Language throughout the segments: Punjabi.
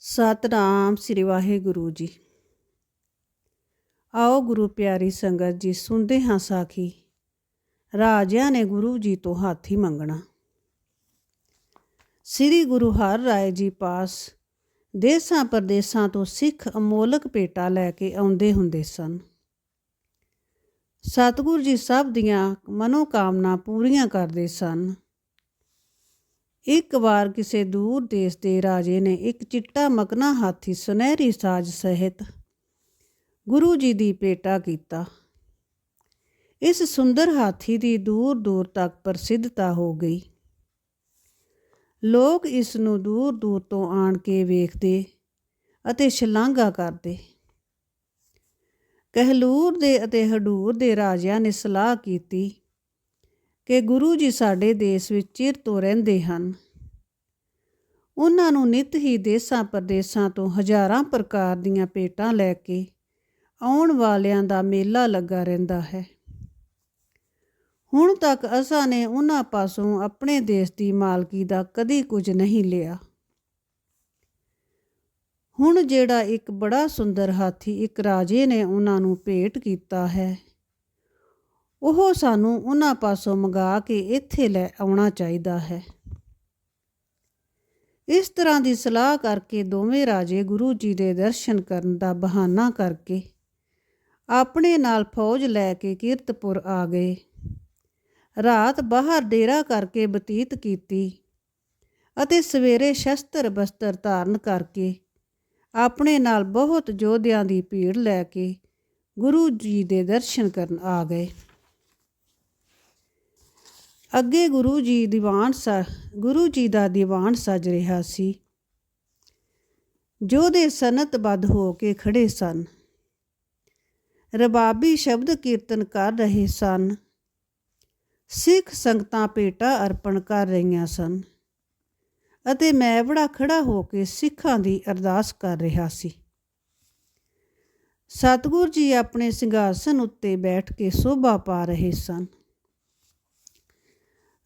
ਸਤਨਾਮ ਸ੍ਰੀ ਵਾਹਿਗੁਰੂ ਜੀ। ਆਓ ਗੁਰੂ ਪਿਆਰੀ ਸੰਗਤ ਜੀ, ਸੁਣਦੇ ਹਾਂ ਸਾਖੀ। ਰਾਜਿਆਂ ਨੇ ਗੁਰੂ ਜੀ ਤੋਂ ਹਾਥੀ ਮੰਗਣਾ। ਸ੍ਰੀ ਗੁਰੂ ਹਰ ਰਾਏ ਜੀ ਪਾਸ ਦੇਸਾਂ ਪਰਦੇਸਾਂ ਤੋਂ ਸਿੱਖ ਅਮੋਲਕ ਭੇਟਾ ਲੈ ਕੇ ਆਉਂਦੇ ਹੁੰਦੇ ਸਨ। ਸਤਿਗੁਰੂ ਜੀ ਸਭ ਦੀਆਂ ਮਨੋ ਕਾਮਨਾ ਪੂਰੀਆਂ ਕਰਦੇ ਸਨ। ਇੱਕ ਵਾਰ ਕਿਸੇ ਦੂਰ ਦੇਸ਼ ਦੇ ਰਾਜੇ ਨੇ ਇੱਕ ਚਿੱਟਾ ਮਕਨਾ ਹਾਥੀ ਸੁਨਹਿਰੀ ਸਾਜ ਸਹਿਤ ਗੁਰੂ ਜੀ ਦੀ ਭੇਟਾ ਕੀਤਾ। ਇਸ ਸੁੰਦਰ ਹਾਥੀ ਦੀ ਦੂਰ ਦੂਰ ਤੱਕ ਪ੍ਰਸਿੱਧਤਾ ਹੋ ਗਈ। ਲੋਕ ਇਸ ਨੂੰ ਦੂਰ ਦੂਰ ਤੋਂ ਆਣ ਕੇ ਵੇਖਦੇ ਅਤੇ ਸ਼ਲਾਘਾ ਕਰਦੇ। ਕਹਿਲੂਰ ਦੇ ਅਤੇ ਹਡੂਰ ਦੇ ਰਾਜਿਆਂ ਨੇ ਸਲਾਹ ਕੀਤੀ ਕਿ ਗੁਰੂ ਜੀ ਸਾਡੇ ਦੇਸ਼ ਵਿੱਚ ਚਿਰ ਤੋਂ ਰਹਿੰਦੇ ਹਨ। ਉਹਨਾਂ ਨੂੰ ਨਿਤ ਹੀ ਦੇਸਾਂ ਪਰਦੇਸਾਂ ਤੋਂ ਹਜ਼ਾਰਾਂ ਪ੍ਰਕਾਰ ਦੀਆਂ ਪੇਟਾਂ ਲੈ ਕੇ ਆਉਣ ਵਾਲਿਆਂ ਦਾ ਮੇਲਾ ਲੱਗਾ ਰਹਿੰਦਾ ਹੈ। ਹੁਣ ਤੱਕ ਅਸਾਂ ਨੇ ਉਹਨਾਂ ਪਾਸੋਂ ਆਪਣੇ ਦੇਸ਼ ਦੀ ਮਾਲਕੀ ਦਾ ਕਦੀ ਕੁਝ ਨਹੀਂ ਲਿਆ। ਹੁਣ ਜਿਹੜਾ ਇੱਕ ਬੜਾ ਸੁੰਦਰ ਹਾਥੀ ਇੱਕ ਰਾਜੇ ਨੇ ਉਹਨਾਂ ਨੂੰ ਭੇਟ ਕੀਤਾ ਹੈ ਉਹ ਸਾਨੂੰ ਉਹਨਾਂ ਪਾਸੋਂ ਮੰਗਾ ਕੇ ਇੱਥੇ ਲੈ ਆਉਣਾ ਚਾਹੀਦਾ ਹੈ। ਇਸ ਤਰ੍ਹਾਂ ਦੀ ਸਲਾਹ ਕਰਕੇ ਦੋਵੇਂ ਰਾਜੇ ਗੁਰੂ ਜੀ ਦੇ ਦਰਸ਼ਨ ਕਰਨ ਦਾ ਬਹਾਨਾ ਕਰਕੇ ਆਪਣੇ ਨਾਲ ਫੌਜ ਲੈ ਕੇ ਕੀਰਤਪੁਰ ਆ ਗਏ। ਰਾਤ ਬਾਹਰ ਡੇਰਾ ਕਰਕੇ ਬਤੀਤ ਕੀਤੀ ਅਤੇ ਸਵੇਰੇ ਸ਼ਸਤਰ ਬਸਤਰ ਧਾਰਨ ਕਰਕੇ ਆਪਣੇ ਨਾਲ ਬਹੁਤ ਯੋਧਿਆਂ ਦੀ ਭੀੜ ਲੈ ਕੇ ਗੁਰੂ ਜੀ ਦੇ ਦਰਸ਼ਨ ਕਰਨ ਆ ਗਏ। ਅੱਗੇ ਗੁਰੂ ਜੀ ਦੀਵਾਨ ਸਾ, ਗੁਰੂ ਜੀ ਦਾ ਦੀਵਾਨ ਸਜ ਰਿਹਾ ਸੀ। ਜੋਧੇ ਸਨਤਬੱਧ ਹੋ ਕੇ ਖੜੇ ਸਨ। ਰਬਾਬੀ ਸ਼ਬਦ ਕੀਰਤਨ ਕਰ ਰਹੇ ਸਨ। ਸਿੱਖ ਸੰਗਤਾਂ ਪੇਟਾ ਅਰਪਣ ਕਰ ਰਹੀਆਂ ਸਨ। ਅਤੇ ਮੈਂ ਬੜਾ ਖੜਾ ਹੋ ਕੇ ਸਿੱਖਾਂ ਦੀ ਅਰਦਾਸ ਕਰ ਰਿਹਾ ਸੀ। ਸਤਗੁਰ ਜੀ ਆਪਣੇ ਸਿੰਘਾਸਨ ਉੱਤੇ ਬੈਠ ਕੇ ਸੋਭਾ ਪਾ ਰਹੇ ਸਨ।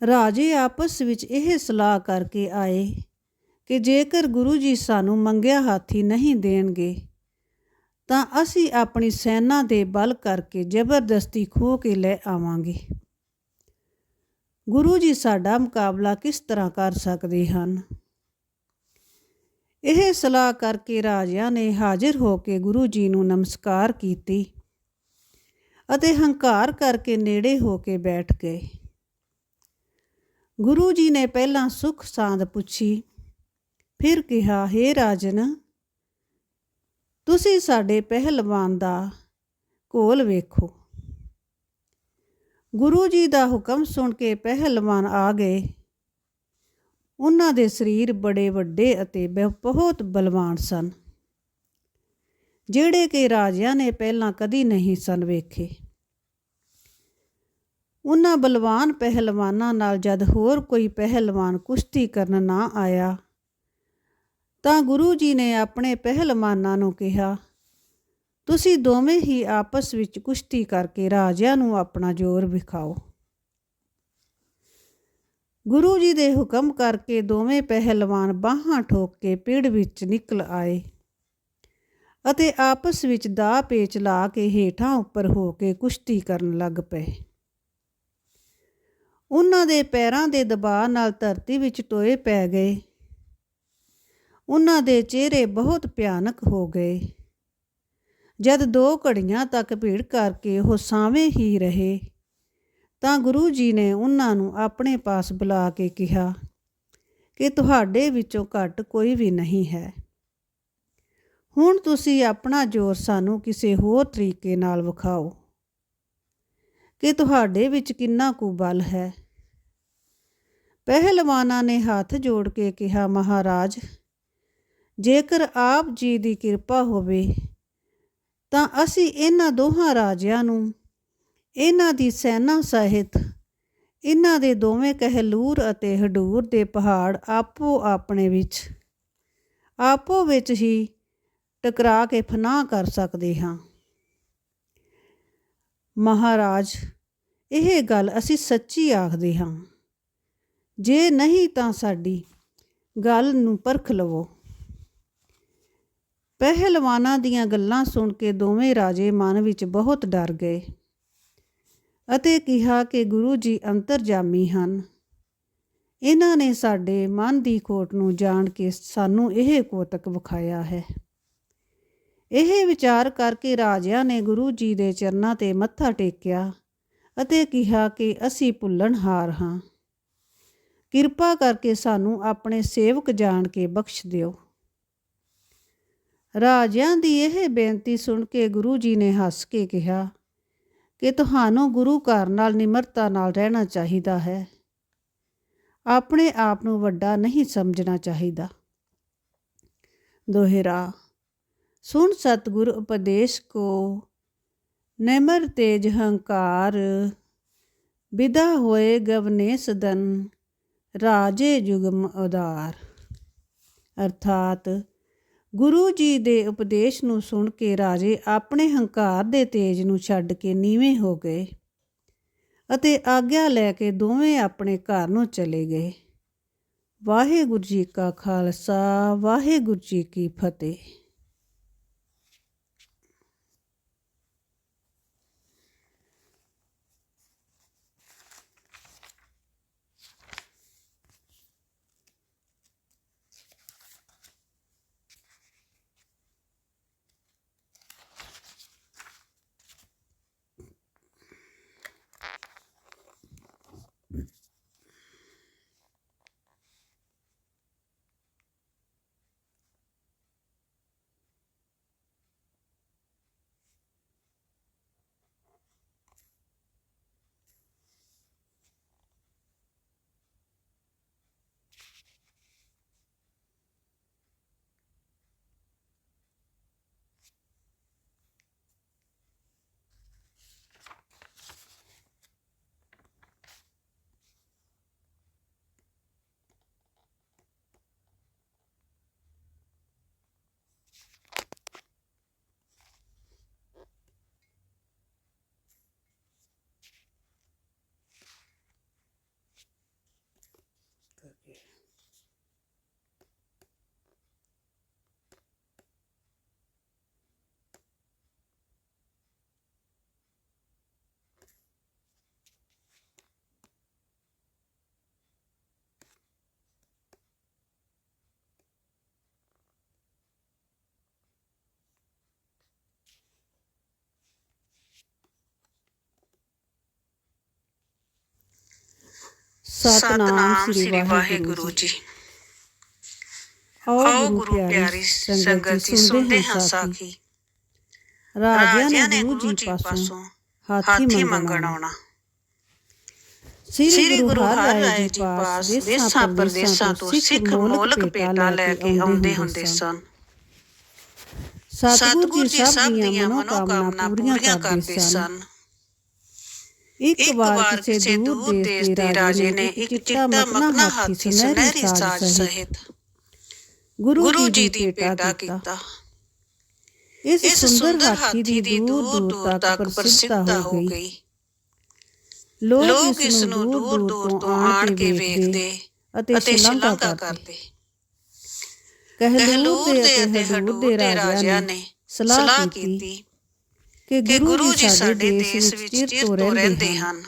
ਰਾਜੇ ਆਪਸ ਵਿੱਚ ਇਹ ਸਲਾਹ ਕਰਕੇ ਆਏ ਕਿ ਜੇਕਰ ਗੁਰੂ ਜੀ ਸਾਨੂੰ ਮੰਗਿਆ ਹਾਥੀ ਨਹੀਂ ਦੇਣਗੇ, ਤਾਂ ਅਸੀਂ ਆਪਣੀ ਸੈਨਾ ਦੇ ਬਲ ਕਰਕੇ ਜ਼ਬਰਦਸਤੀ ਖੋ ਕੇ ਲੈ ਆਵਾਂਗੇ। ਗੁਰੂ ਜੀ ਸਾਡਾ ਮੁਕਾਬਲਾ ਕਿਸ ਤਰ੍ਹਾਂ ਕਰ ਸਕਦੇ ਹਨ? ਇਹ ਸਲਾਹ ਕਰਕੇ ਰਾਜਿਆਂ ਨੇ ਹਾਜ਼ਰ ਹੋ ਕੇ ਗੁਰੂ ਜੀ ਨੂੰ ਨਮਸਕਾਰ ਕੀਤੀ ਅਤੇ ਹੰਕਾਰ ਕਰਕੇ ਨੇੜੇ ਹੋ ਕੇ ਬੈਠ ਗਏ। ਗੁਰੂ ਜੀ ਨੇ ਪਹਿਲਾਂ ਸੁਖ ਸਾਂਦ ਪੁੱਛੀ, ਫਿਰ ਕਿਹਾ हे ਰਾਜਨ, ਤੁਸੀਂ ਸਾਡੇ ਪਹਿਲਵਾਨ ਦਾ ਕੋਲ ਵੇਖੋ। ਗੁਰੂ ਜੀ ਦਾ ਹੁਕਮ ਸੁਣ ਕੇ ਪਹਿਲਵਾਨ ਆ ਗਏ। ਉਹਨਾਂ ਦੇ ਸਰੀਰ ਬੜੇ ਵੱਡੇ ਅਤੇ ਬਹੁਤ ਬਲਵਾਨ ਸਨ, ਜਿਹੜੇ ਕਿ ਰਾਜਿਆਂ ਨੇ ਪਹਿਲਾਂ ਕਦੀ ਨਹੀਂ ਸਨ ਵੇਖੇ। ਉਹਨਾਂ ਬਲਵਾਨ ਪਹਿਲਵਾਨਾਂ ਨਾਲ ਜਦ ਹੋਰ ਕੋਈ ਪਹਿਲਵਾਨ ਕੁਸ਼ਤੀ ਕਰਨ ਨਾ ਆਇਆ, ਤਾਂ ਗੁਰੂ ਜੀ ਨੇ ਆਪਣੇ ਪਹਿਲਵਾਨਾਂ ਨੂੰ ਕਿਹਾ, ਤੁਸੀਂ ਦੋਵੇਂ ਹੀ ਆਪਸ ਵਿੱਚ ਕੁਸ਼ਤੀ ਕਰਕੇ ਰਾਜਿਆਂ ਨੂੰ ਆਪਣਾ ਜ਼ੋਰ ਵਿਖਾਓ। ਗੁਰੂ ਜੀ ਦੇ ਹੁਕਮ ਕਰਕੇ ਦੋਵੇਂ ਪਹਿਲਵਾਨ ਬਾਹਾਂ ਠੋਕ ਕੇ ਪਿੜ ਵਿੱਚ ਨਿਕਲ ਆਏ ਅਤੇ ਆਪਸ ਵਿੱਚ ਦਾ ਪੇਚ ਲਾ ਕੇ ਹੇਠਾਂ ਉੱਪਰ ਹੋ ਕੇ ਕੁਸ਼ਤੀ ਕਰਨ ਲੱਗ ਪਏ। ਉਹਨਾਂ ਦੇ ਪੈਰਾਂ ਦੇ ਦਬਾਅ ਨਾਲ ਧਰਤੀ ਵਿੱਚ ਟੋਏ ਪੈ ਗਏ। ਉਹਨਾਂ ਦੇ ਚਿਹਰੇ ਬਹੁਤ ਭਿਆਨਕ ਹੋ ਗਏ। ਜਦ ਦੋ ਘੜੀਆਂ ਤੱਕ ਭੀੜ ਕਰਕੇ ਉਹ ਸਾਵੇਂ ਹੀ ਰਹੇ, ਤਾਂ ਗੁਰੂ ਜੀ ਨੇ ਉਹਨਾਂ ਨੂੰ ਆਪਣੇ ਪਾਸ ਬੁਲਾ ਕੇ ਕਿਹਾ ਕਿ ਤੁਹਾਡੇ ਵਿੱਚੋਂ ਘੱਟ ਕੋਈ ਵੀ ਨਹੀਂ ਹੈ। ਹੁਣ ਤੁਸੀਂ ਆਪਣਾ ਜ਼ੋਰ ਸਾਨੂੰ ਕਿਸੇ ਹੋਰ ਤਰੀਕੇ ਨਾਲ ਵਿਖਾਓ ਕਿ ਤੁਹਾਡੇ ਵਿੱਚ ਕਿੰਨਾ ਕੁ ਬਲ ਹੈ। ਪਹਿਲਵਾਨਾਂ ਨੇ ਹੱਥ ਜੋੜ ਕੇ ਕਿਹਾ, ਮਹਾਰਾਜ, ਜੇਕਰ ਆਪ ਜੀ ਦੀ ਕਿਰਪਾ ਹੋਵੇ, ਤਾਂ ਅਸੀਂ ਇਹਨਾਂ ਦੋਹਾਂ ਰਾਜਿਆਂ ਨੂੰ, ਇਹਨਾਂ ਦੀ ਸੈਨਾ ਸਹਿਤ, ਇਹਨਾਂ ਦੇ ਦੋਵੇਂ ਕਹਿਲੂਰ ਅਤੇ ਹਡੂਰ ਦੇ ਪਹਾੜ ਆਪੋ ਆਪਣੇ ਵਿੱਚ, ਆਪੋ ਵਿੱਚ ਹੀ ਟਕਰਾ ਕੇ ਫਨਾਹ ਕਰ ਸਕਦੇ ਹਾਂ। ਮਹਾਰਾਜ, ਇਹ ਗੱਲ ਅਸੀਂ ਸੱਚੀ ਆਖਦੇ ਹਾਂ। ਜੇ ਨਹੀਂ ਤਾਂ ਸਾਡੀ ਗੱਲ ਨੂੰ ਪਰਖ ਲਵੋ। ਪਹਿਲਵਾਨਾਂ ਦੀਆਂ ਗੱਲਾਂ ਸੁਣ ਕੇ ਦੋਵੇਂ ਰਾਜੇ ਮਨ ਵਿੱਚ ਬਹੁਤ ਡਰ ਗਏ ਅਤੇ ਕਿਹਾ ਕਿ ਗੁਰੂ ਜੀ ਅੰਤਰਜਾਮੀ ਹਨ। ਇਹਨਾਂ ਨੇ ਸਾਡੇ ਮਨ ਦੀ ਖੋਟ ਨੂੰ ਜਾਣ ਕੇ ਸਾਨੂੰ ਇਹ ਕੋਤਕ ਵਿਖਾਇਆ ਹੈ। ਇਹ ਵਿਚਾਰ ਕਰਕੇ ਰਾਜਿਆਂ ਨੇ ਗੁਰੂ ਜੀ ਦੇ ਚਰਨਾਂ ਤੇ ਮੱਥਾ ਟੇਕਿਆ ਅਤੇ ਕਿਹਾ ਕਿ ਅਸੀਂ ਭੁੱਲਣਹਾਰ ਹਾਂ। ਕਿਰਪਾ ਕਰਕੇ ਸਾਨੂੰ ਆਪਣੇ ਸੇਵਕ ਜਾਣ ਕੇ ਬਖਸ਼ ਦਿਓ। ਰਾਜਿਆਂ ਦੀ ਇਹ ਬੇਨਤੀ ਸੁਣ ਕੇ ਗੁਰੂ ਜੀ ਨੇ ਹੱਸ ਕੇ ਕਿਹਾ, ਕਿ ਤੁਹਾਨੂੰ ਗੁਰੂ ਘਰ ਨਾਲ ਨਿਮਰਤਾ ਨਾਲ ਰਹਿਣਾ ਚਾਹੀਦਾ ਹੈ। ਆਪਣੇ ਆਪ ਨੂੰ ਵੱਡਾ ਨਹੀਂ ਸਮਝਣਾ ਚਾਹੀਦਾ। ਦੋਹਰਾ, ਸੁਣ ਸਤਗੁਰ ਉਪਦੇਸ਼ ਕੋ, ਨਿਮਰ ਤੇਜ ਹੰਕਾਰ, ਵਿਦਾ ਹੋਏ ਗਵਨੇ ਸਦਨ ਰਾਜੇ ਜੁਗਮ ਉਦਾਰ। ਅਰਥਾਤ ਗੁਰੂ ਜੀ ਦੇ ਉਪਦੇਸ਼ ਨੂੰ ਸੁਣ ਕੇ ਰਾਜੇ ਆਪਣੇ ਹੰਕਾਰ ਦੇ ਤੇਜ ਨੂੰ ਛੱਡ ਕੇ ਨੀਵੇਂ ਹੋ ਗਏ ਅਤੇ ਆਗਿਆ ਲੈ ਕੇ ਦੋਵੇਂ ਆਪਣੇ ਘਰ ਨੂੰ ਚਲੇ ਗਏ। ਵਾਹਿਗੁਰੂ ਜੀ ਕਾ ਖਾਲਸਾ, ਵਾਹਿਗੁਰੂ ਜੀ ਕੀ ਫਤਿਹ। ਸਤਨਾਮ ਸ੍ਰੀ ਵਾਹਿਗੁਰੂ ਜੀ। ਆਓ ਗੁਰੂ ਪਿਆਰੀ ਸੰਗਤ ਜੀ ਸੁਣਦੇ ਹਾਂ ਸਾਖੀ ਰਾਜਿਆਂ ਨੇ ਗੁਰੂ ਜੀ ਪਾਸੋਂ ਹਾਥੀ ਮੰਗਣ ਆਉਣਾ। ਸ੍ਰੀ ਗੁਰੂ ਹਰਿ ਜੀ ਪਾਸ ਦੇਸਾਂ ਪਰਦੇਸਾਂ ਤੋਂ ਸਿੱਖ ਮੋਲਕ ਭੇਟਾਂ ਲੈ ਕੇ ਆਉਂਦੇ ਹੁੰਦੇ ਸਨ। ਸਤਿਗੁਰੂ ਜੀ ਸਭ ਦੀਆਂ ਮਨੋਕਾਮਨਾ ਪੂਰੀਆਂ ਕਰਦੇ ਸਨ। ਇੱਕ ਵਾਰ ਕਿਸੇ ਦੂਰ ਦੇਸ਼ ਦੇ ਰਾਜੇ ਨੇ ਇੱਕ ਚਿੱਟਾ ਮਕਨਾ ਹਾਥੀ ਸੁਨਹਿਰੀ ਸਾਜ ਸਹਿਤ ਗੁਰੂ ਜੀ ਦੀ ਭੇਟਾ ਕੀਤਾ। ਇਸ ਸੁੰਦਰ ਹਾਥੀ ਦੀ ਦੂਰ ਦੂਰ ਤੱਕ ਪ੍ਰਸਿੱਧਤਾ ਹੋ ਗਈ। ਲੋਕ ਇਸ ਨੂੰ ਦੂਰ ਦੂਰ ਤੋਂ ਆਣ ਕੇ ਵੇਖਦੇ ਅਤੇ ਸ਼ਲਾਘਾ ਕਰਦੇ। ਕਹਿਲੂਰ ਦੇ ਅਤੇ ਹਡੂਰ ਦੇ ਰਾਜਿਆਂ ਨੇ ਸਲਾਹ ਕੀਤੀ ਕਿ ਗੁਰੂ ਜੀ ਸਾਡੇ ਦੇਸ਼ ਵਿੱਚ ਚਿਰ ਤੋਂ ਰਹਿੰਦੇ ਹਨ।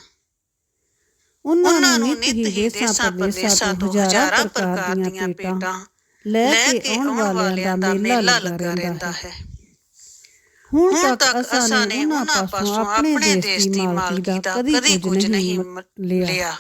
ਉਹਨਾਂ ਨੂੰ ਨਿਤ ਹੀ ਦੇਸਾਂ ਪਰਦੇਸਾਂ ਤੋਂ ਹਜ਼ਾਰਾਂ ਪ੍ਰਕਾਰ ਦੀਆਂ ਭੇਟਾਂ ਲੈ ਕੇ ਆਉਣ ਵਾਲਿਆਂ ਦਾ ਮੇਲਾ ਲੱਗਾ ਰਹਿੰਦਾ ਹੈ। ਹੁਣ ਤੱਕ ਅਸਾਂ ਨੇ ਉਹਨਾਂ ਪਾਸੋਂ ਆਪਣੇ ਦੇਸ਼ ਦੀ ਮਾਲਕੀ ਦਾ ਕਦੀ ਕੁਝ ਨਹੀਂ ਲਿਆ।